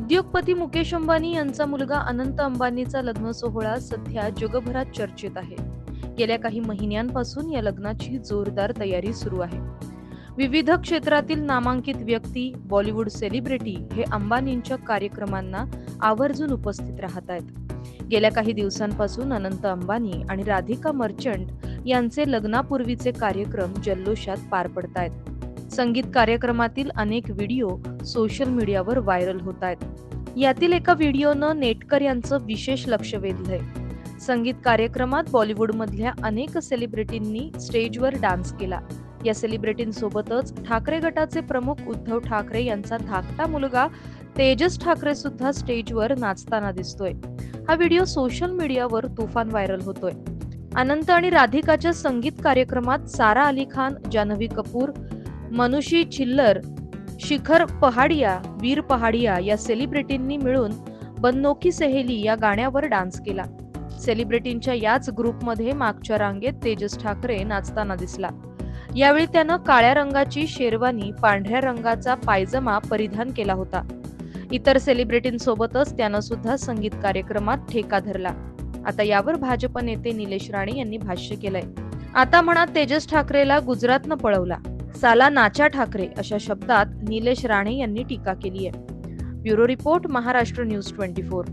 उद्योगपती मुकेश अंबानी यांचा मुलगा अनंत अंबानीचा लग्न सोहळा सध्या जगभरात चर्चेत आहे. गेल्या काही महिन्यांपासून या लग्नाची जोरदार तयारी सुरू आहे. विविध क्षेत्रातील नामांकित व्यक्ती बॉलिवूड सेलिब्रिटी हे अंबानींच्या कार्यक्रमांना आवर्जून उपस्थित राहत आहेत. गेल्या काही दिवसांपासून अनंत अंबानी आणि राधिका मर्चंट यांचे लग्नापूर्वीचे कार्यक्रम जल्लोषात पार पडतायत. संगीत कार्यक्रमातील अनेक व्हिडिओ सोशल मीडियावर व्हायरल होत आहेत. यातील एका व्हिडिओनं नेटकर यांचं विशेष लक्ष वेधलंय. संगीत कार्यक्रमात बॉलिवूडमधल्या अनेक सेलिब्रिटींनी स्टेजवर डान्स केला. या सेलिब्रिटींसोबतच ठाकरे गटाचे प्रमुख उद्धव ठाकरे यांचा धाकटा मुलगा तेजस ठाकरे सुद्धा स्टेजवर नाचताना दिसतोय. हा व्हिडिओ सोशल मीडियावर तुफान व्हायरल होतोय. अनंत आणि राधिकाच्या संगीत कार्यक्रमात सारा अली खान जान्हवी कपूर मनुषी छिल्लर शिखर पहाडिया वीर पहाडिया या सेलिब्रिटींनी मिळून बन्नोकी सहेली या गाण्यावर डान्स केला. सेलिब्रिटींच्या याच ग्रुपमध्ये मागच्या रांगेत तेजस ठाकरे नाचताना दिसला. यावेळी त्यानं काळ्या रंगाची शेरवानी पांढऱ्या रंगाचा पायजमा परिधान केला होता. इतर सेलिब्रिटींसोबतच त्यानं सुद्धा संगीत कार्यक्रमात ठेका धरला. आता यावर भाजप नेते निलेश राणे यांनी भाष्य केलंय. आता म्हणा तेजस ठाकरेला गुजरातनं पळवला. साला नाचा ठाकरे अशा शब्दात निलेश राणे यांनी टीका केली आहे. Bureau report Maharashtra news twenty four.